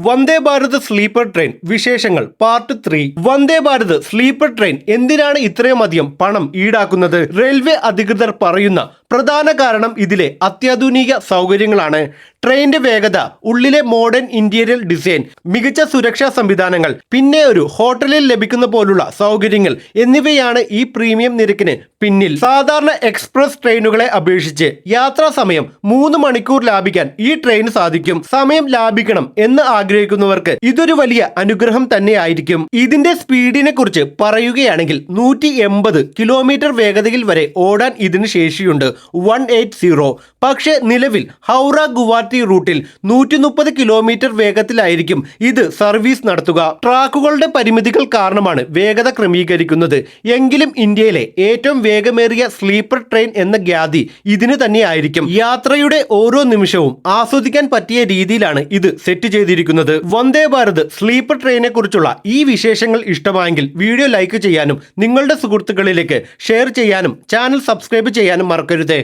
വന്ദേ Bharat sleeper train വിശേഷങ്ങൾ part three. Vande Bharat sleeper train എന്തിനാണ് ഇത്രയും അധികം പണം ഈടാക്കുന്നത്? റെയിൽവേ അധികൃതർ പറയുന്ന പ്രധാന കാരണം ഇതിലെ അത്യാധുനിക സൗകര്യങ്ങളാണ്. ട്രെയിനിന്റെ വേഗത ഉള്ളിലെ മോഡേൺ ഇന്റീരിയർ ഡിസൈൻ മികച്ച സുരക്ഷാ സംവിധാനങ്ങൾ പിന്നെ ഒരു ഹോട്ടലിൽ ലഭിക്കുന്ന പോലുള്ള സൗകര്യങ്ങൾ എന്നിവയാണ് ഈ പ്രീമിയം നിരക്കിന് പിന്നിൽ. സാധാരണ എക്സ്പ്രസ് ട്രെയിനുകളെ അപേക്ഷിച്ച് യാത്രാ സമയം മൂന്ന് മണിക്കൂർ ലാഭിക്കാൻ ഈ ട്രെയിൻ സാധിക്കും. സമയം ലാഭിക്കണം എന്ന് ആഗ്രഹിക്കുന്നവർക്ക് ഇതൊരു വലിയ അനുഗ്രഹം തന്നെയായിരിക്കും. ഇതിന്റെ സ്പീഡിനെ കുറിച്ച് പറയുകയാണെങ്കിൽ നൂറ്റി കിലോമീറ്റർ വേഗതയിൽ വരെ ഓടാൻ ഇതിന് ശേഷിയുണ്ട്. വൺ എയ്റ്റ് സീറോ പക്ഷേ നിലവിൽ ഹൗറ ഗുവാഹത്തി റൂട്ടിൽ നൂറ്റി മുപ്പത് കിലോമീറ്റർ വേഗത്തിലായിരിക്കും ഇത് സർവീസ് നടത്തുക. ട്രാക്കുകളുടെ പരിമിതികൾ കാരണമാണ് വേഗത ക്രമീകരിക്കുന്നത്. എങ്കിലും ഇന്ത്യയിലെ ഏറ്റവും വേഗമേറിയ സ്ലീപ്പർ ട്രെയിൻ എന്ന ഖ്യാതി ഇതിന് തന്നെയായിരിക്കും. യാത്രയുടെ ഓരോ നിമിഷവും ആസ്വദിക്കാൻ പറ്റിയ രീതിയിലാണ് ഇത് സെറ്റ് ചെയ്തിരിക്കുന്നത്. വന്ദേ ഭാരത് സ്ലീപ്പർ ട്രെയിനെ കുറിച്ചുള്ള ഈ വിശേഷങ്ങൾ ഇഷ്ടമായെങ്കിൽ വീഡിയോ ലൈക്ക് ചെയ്യാനും നിങ്ങളുടെ സുഹൃത്തുക്കളിലേക്ക് ഷെയർ ചെയ്യാനും ചാനൽ സബ്സ്ക്രൈബ് ചെയ്യാനും മറക്കരുത്.